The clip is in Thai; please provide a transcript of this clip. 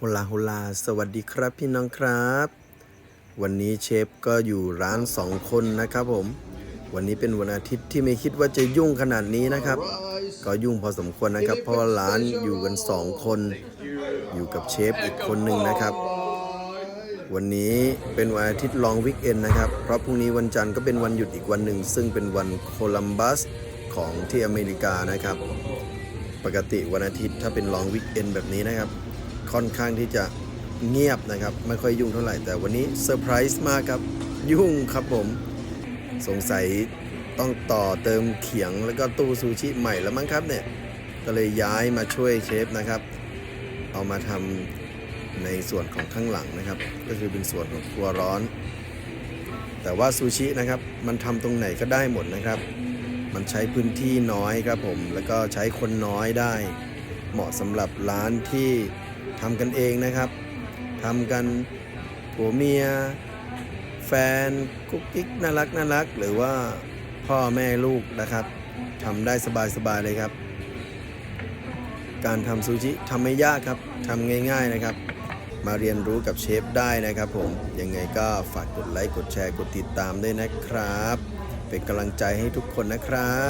โฮลาโฮลา สวัสดีครับพี่น้องครับ วันนี้เชฟก็อยู่ร้านสองคนนะครับผม วันนี้เป็นวันอาทิตย์ที่ไม่คิดว่าจะยุ่งขนาดนี้นะครับ ก็ยุ่งพอสมควรนะครับ เพราะว่าร้านอยู่กันสองคน อยู่กับเชฟอีกคนหนึ่งนะครับ วันนี้เป็นวันอาทิตย์ลองวิกเอนนะครับ เพราะพรุ่งนี้วันจันทร์ก็เป็นวันหยุดอีกวันหนึ่ง ซึ่งเป็นวันโคลัมบัสของที่อเมริกานะครับ ปกติวันอาทิตย์ถ้าเป็นลองวิกเอนแบบนี้นะครับ ค่อนข้างที่จะเงียบนะครับ ไม่ค่อยยุ่งเท่าไหร่ แต่วันนี้เซอร์ไพรส์มากครับ ยุ่งครับผม สงสัยต้องต่อเติมเขียงแล้วก็ตู้ซูชิใหม่แล้วมั้งครับเนี่ย ก็เลยย้ายมาช่วยเชฟนะครับ เอามาทำในส่วนของข้างหลังนะครับ ก็คือเป็นส่วนของครัวร้อน แต่ว่าซูชินะครับมันทำตรงไหนก็ได้หมดนะครับ มันใช้พื้นที่น้อยครับผม แล้วก็ใช้คนน้อยได้ เหมาะสำหรับร้านที่ ทำกันเองนะครับทำกันผัวเมีย แฟนกุ๊กกิ๊กน่ารักน่ารัก หรือว่าพ่อแม่ลูกนะครับทำได้สบายๆเลยครับ การทำซูชิทำไม่ยากครับทำง่าย ๆนะครับ มาเรียนรู้กับเชฟได้นะครับผมยังไงก็ฝากกดไลค์กดแชร์กดติดตามด้วยนะครับ เป็นกำลังใจให้ทุกคนนะครับ